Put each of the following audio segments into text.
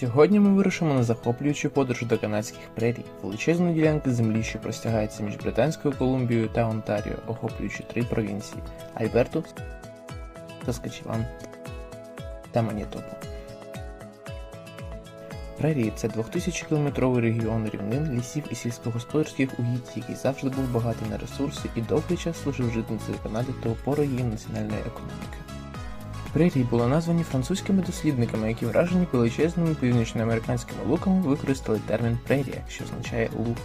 Сьогодні ми вирушимо на захоплюючу подорож до канадських прерій, величезної ділянки землі, що простягається між Британською Колумбією та Онтаріо, охоплюючи три провінції Альберту, Саскачеван та Манітобу. Прерії це 2000-кілометровий регіон рівнин, лісів і сільськогосподарських угідь, який завжди був багатий на ресурси і довгий час служив житницею Канади та опорою її національної економіки. Прерії були названі французькими дослідниками, які вражені величезними північноамериканськими луками використали термін прерія, що означає луг.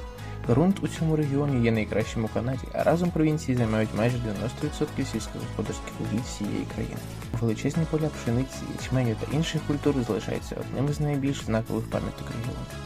Ґрунт у цьому регіоні є найкращим у Канаді, а разом провінції займають майже 90% сільськогосподарських угідь всієї країни. Величезні поля пшениці, ячменю та інших культур залишаються одним із найбільш знакових пам'яток регіону.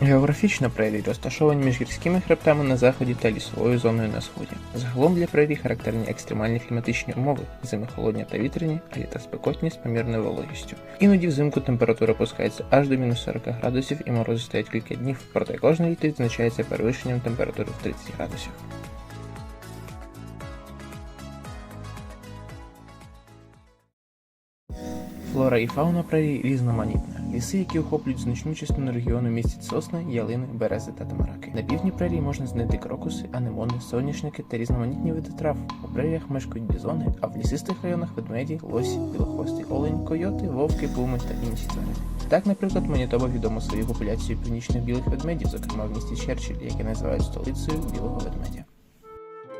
Географічно прерії розташовані між гірськими хребтами на заході та лісовою зоною на сході. Загалом для прерій характерні екстремальні кліматичні умови, зими холодні та вітряні, а літа спекотні з помірною вологістю. Іноді взимку температура опускається аж до мінус 40 градусів і морози стоять кілька днів, проте кожне літо відзначається перевищенням температури в 30 градусів. Флора і фауна прерій різноманітна. Ліси, які охоплюють значну частину регіону, містять сосни, ялини, берези та тамараки. На півдні прерії можна знайти крокуси, анемони, соняшники та різноманітні види трав. У преріях мешкають бізони, а в лісистих районах ведмеді, лосі, білохвостий олень, койоти, вовки, пуми та інші тварини. Так, наприклад, Манітоба відомо своєю популяцією північних білих ведмедів, зокрема в місті Черчилль, яке називають столицею білого ведмедя.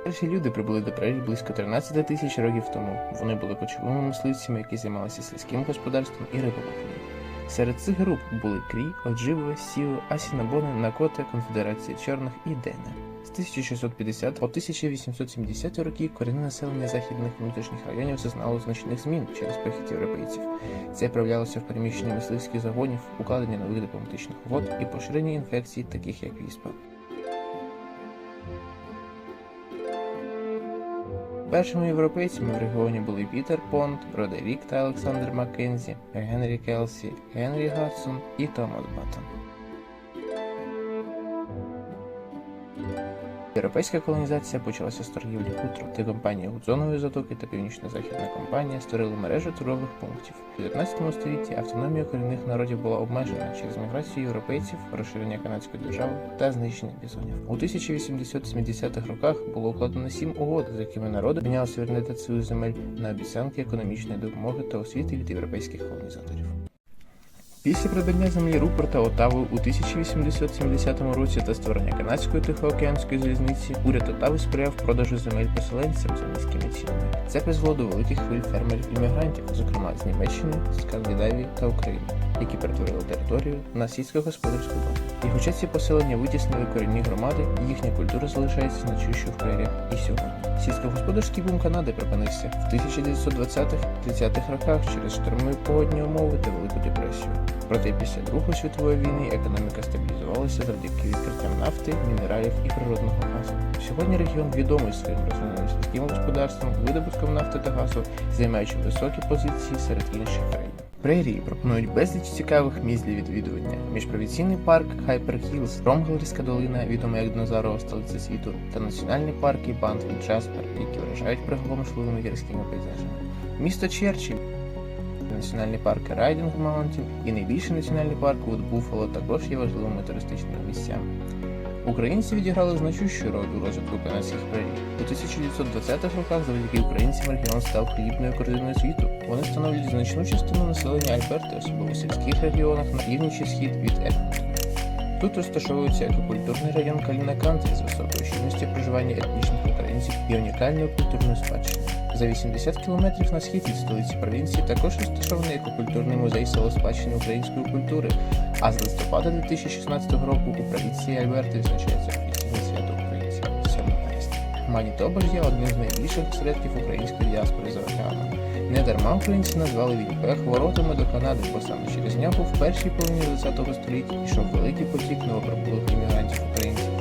Перші люди прибули до прерій близько 13 тисяч років тому. Вони були кочовими мисливцями, які займалися сільським господарством і риболовлею. Серед цих груп були Крі, Одживе, Сіо, Асінабони, Накоти, Конфедерація Чорних і Дене. З 1650 по 1870 роки корінне населення західних внутрішніх районів зазнало значних змін через прихід європейців. Це проявлялося в переміщенні мисливських загонів, укладенні нових дипломатичних угод і поширенні інфекцій, таких як віспа. Першими європейцями в регіоні були Пітер Понт, Родерік та Олександр Маккензі, Генрі Келсі, Генрі Гадсон і Томас Баттон. Європейська колонізація почалася з торгівлі хутром, де компанія Гудзонової затоки та Північно-Західна компанія створили мережу торгових пунктів. У 19 столітті автономія корінних народів була обмежена через міграцію європейців, розширення канадської держави та знищення бізонів. У 1870-х роках було укладено сім угод, за якими народи міняли суверенітет своїх земель на обіцянки економічної допомоги та освіти від європейських колонізаторів. Після придбання землі Рупорта Отави у 1870 році та створення канадської тихоокеанської залізниці уряд Отави сприяв продажу земель поселенцям за низькими цінами. Це призвело до великих хвиль фермерів-іммігрантів, зокрема з Німеччини, Скандинавії та України, які перетворили територію на сільськогосподарську базу. І хоча ці поселення витіснили корінні громади, їхня культура залишається значущою в преріях і сьогодні. Сільськогосподарський бум Канади припинився в 1920-30-х роках через штормові погодні умови та Велику депресію. Проте після Другої світової війни економіка стабілізувалася завдяки відкриттям нафти, мінералів і природного газу. Сьогодні регіон відомий своїм розвиненим сільським господарством, видобутком нафти та газу, займаючи високі позиції серед інших країн. Прерії пропонують безліч цікавих місць для відвідування. Міжпровінційний парк Хайпер Хілз, Ромгелерська долина, відома як динозаврова столиця світу, та національні парки Бант і Джаспер, які вражають приголомшливими гірськими пейзажами. Місто Черчилль Національні парки Райдинг Маунтін і найбільший національний парк Вуд Буффало також є важливими туристичними місцями. Українці відіграли значущу роль у розвитку канадських прерій. У 1920-х роках завдяки українцям регіон став хлібною корзиною світу. Вони становлять значну частину населення Альберти, особливо в сільських регіонах на північ схід від Едмонтона. Тут розташовується екокультурний район Каліна Кантрі з високою щільністю проживання етнічних українців і унікальною культурною спадщиною. За 80 кілометрів на схід від столиці провінції також розташований екокультурний музей село спадщини української культури. А з листопада 2016 року у провінції Альберти відзначається офіційне свято українців 7 вересня. Манітоба ж є одним з найбільших осередків української діаспори за океаном. Не дарма українці назвали Вінніпег воротами до Канади, бо саме через нього в першій половині ХХ століття йшов великий потік новоприбулих іммігрантів українців.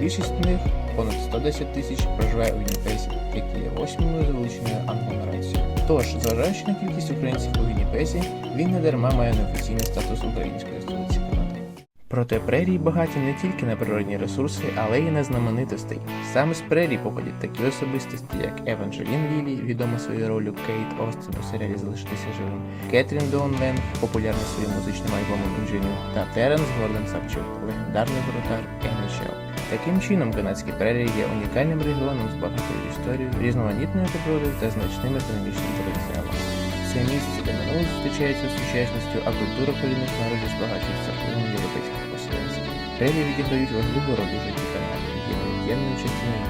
Більшість з них, понад 110 тисяч, проживає у Вінніпесі, який є восьмою за величиною агломерацією. Тож, зважаючи на кількість українців у Вінніпесі, він не дарма має неофіційний статус української столиці Канади. Проте прерії багаті не тільки на природні ресурси, але й на знаменитостей. Саме з прерій походять такі особистості, як Еванжелін Лілі, відома своєю ролью Кейт Остин у серіалі Залишитися живим, Кетрін Доун Вен, популярна своїм музичним альбомом Інженю, та Теренс Гордон Сапчук, легендарний воротар NHL. Таким чином, канадські прерії є унікальним регіоном з багатою історією, різноманітною природою та значним економічним потенціалом. Це місце, де минуле зустрічається з сучасністю, а культура корінних народів збагачується впливом європейських поселенців. Прерії відіграють важливу роль у житті Канади, є невід'ємною частиною